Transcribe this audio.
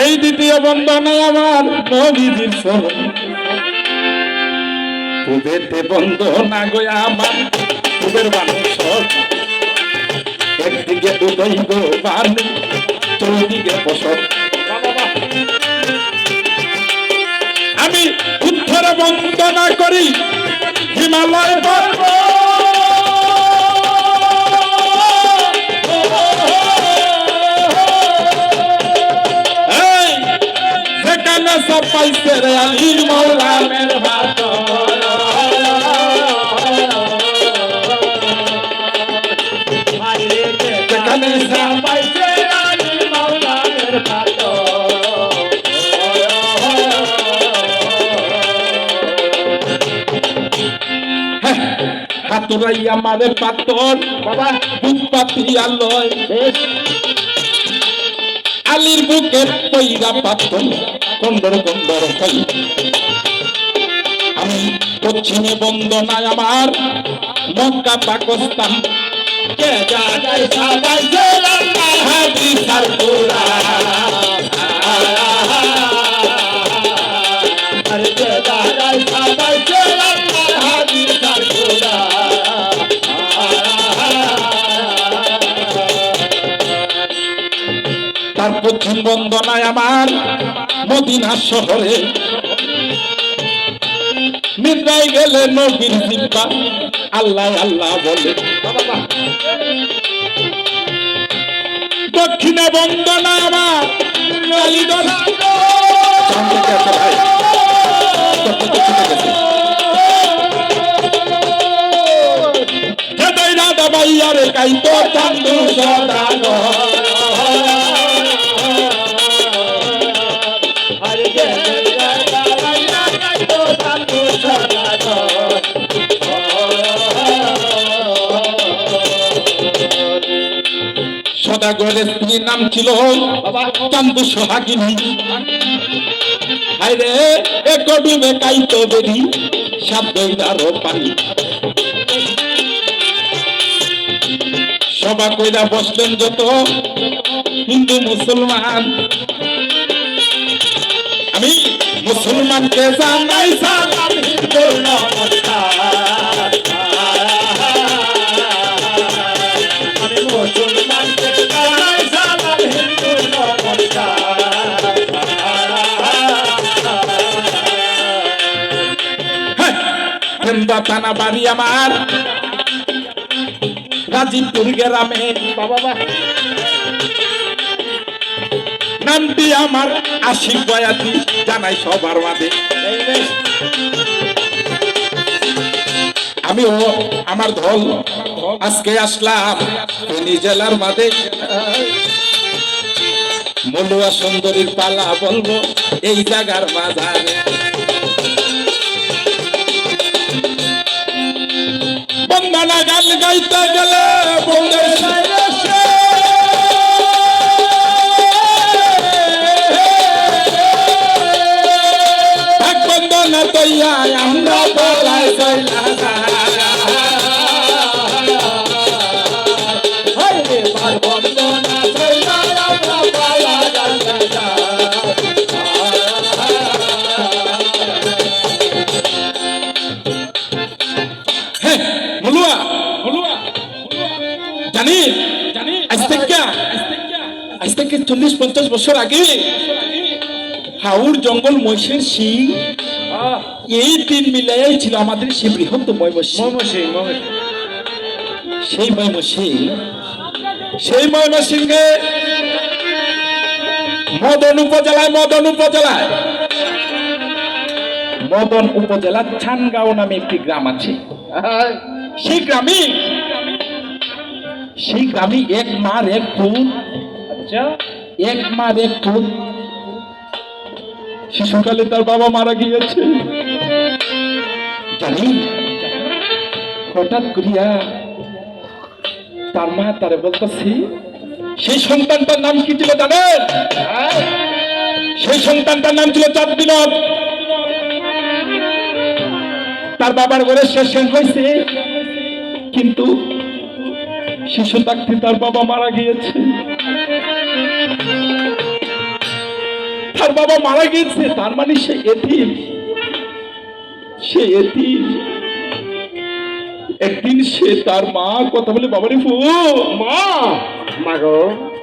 এই দ্বিতীয় বন্দনায় আমার নবীজির চরণ কুবেতে বন্দনা গয়া আমার কুবের মানুষ একদিকে চৌদিকে আমি উত্তর বন্দনা করি। সব পাইছে রে আলীর আমাদের পাতর বাবা বুক পাতিয়া লয় আলির বুকের পৈরা পাতন কন্দর কন্দর খাই আমি পশ্চিমে বন্দনায় আমার মক্কা পাকিস্তান কে যে আল্লাহ হাদিসার আরে কে জাগায় সবাই যে আল্লাহ হাদিসার তার পশ্চিম বন্দনায় আমার মদিনা শহরে নিদ্রায় গেলে নবীর জিব্বা, আল্লাহ আল্লাহ বলে দক্ষিণে বন্দনা আমার কালীগঞ্জ। সামনে কে আছে ভাই? দক্ষিণে ছুটে গেছে। হেদাই রাধা বাইয়ারে কাইতো সদাগরের স্ত্রীর নাম ছিল চান্দু সোহাগিনী। হাইরে এ কডুমে কাইতো বেরি সাত আরও পানি। সভা কইরা বসলেন যত হিন্দু মুসলমান। মুসলমানকে জানাই সালাম হিন্দুর নমস্কার আমি মুসলমানকে জানাই সালাম হিন্দুর নমস্কার। হেন্দা থানা বাড়ি আমার। গাজীপুর গ্রামে, বাবা নামটি আমার আশিক বয়াতি জানাই সবার মাঝে। আমিও আমার দল আজকে আসলাম ফেনী জেলার মাঝে। মলুয়া সুন্দরীর পালা বলব এই জায়গার মাঝারে। বন্দনা গান গাইতে গেলে বন্দের বন্দনা তৈয়া আমরা আজ থেকে চল্লিশ পঞ্চাশ বছর আগে হাউর জঙ্গল মহিষের সিং এই তিন মিলাই ছিল আমাদের সেই বৃহত্ত ময়মসিং সেই ময়মসিং সেই ময়মসিংহে মদন উপজেলায় মদন উপজেলায়। মদন উপজেলার ছানগাঁও নামে একটি গ্রাম আছে। সেই গ্রামে সেই গ্রামে এক মার এক পুত আচ্ছা। এক মার এক পুত শিশুকালে তার বাবা মারা গিয়েছে। জানি। হঠাৎ করিয়া তার মা তারে বলতেছি সেই সন্তানটার নাম কি ছিল জানেন? সেই সন্তানটার নাম ছিল চাঁদ বিনোদ। তার বাবার ঘরে শেষ হয়েছে। কিন্তু শিশু থাকতে তার বাবা মারা গিয়েছে। তার বাবা মারা গেছে তার মানে সে এতিম। সে এতিম। একদিন সে তার মা, কথা বলে, বাবারে ফু মা! মা গো।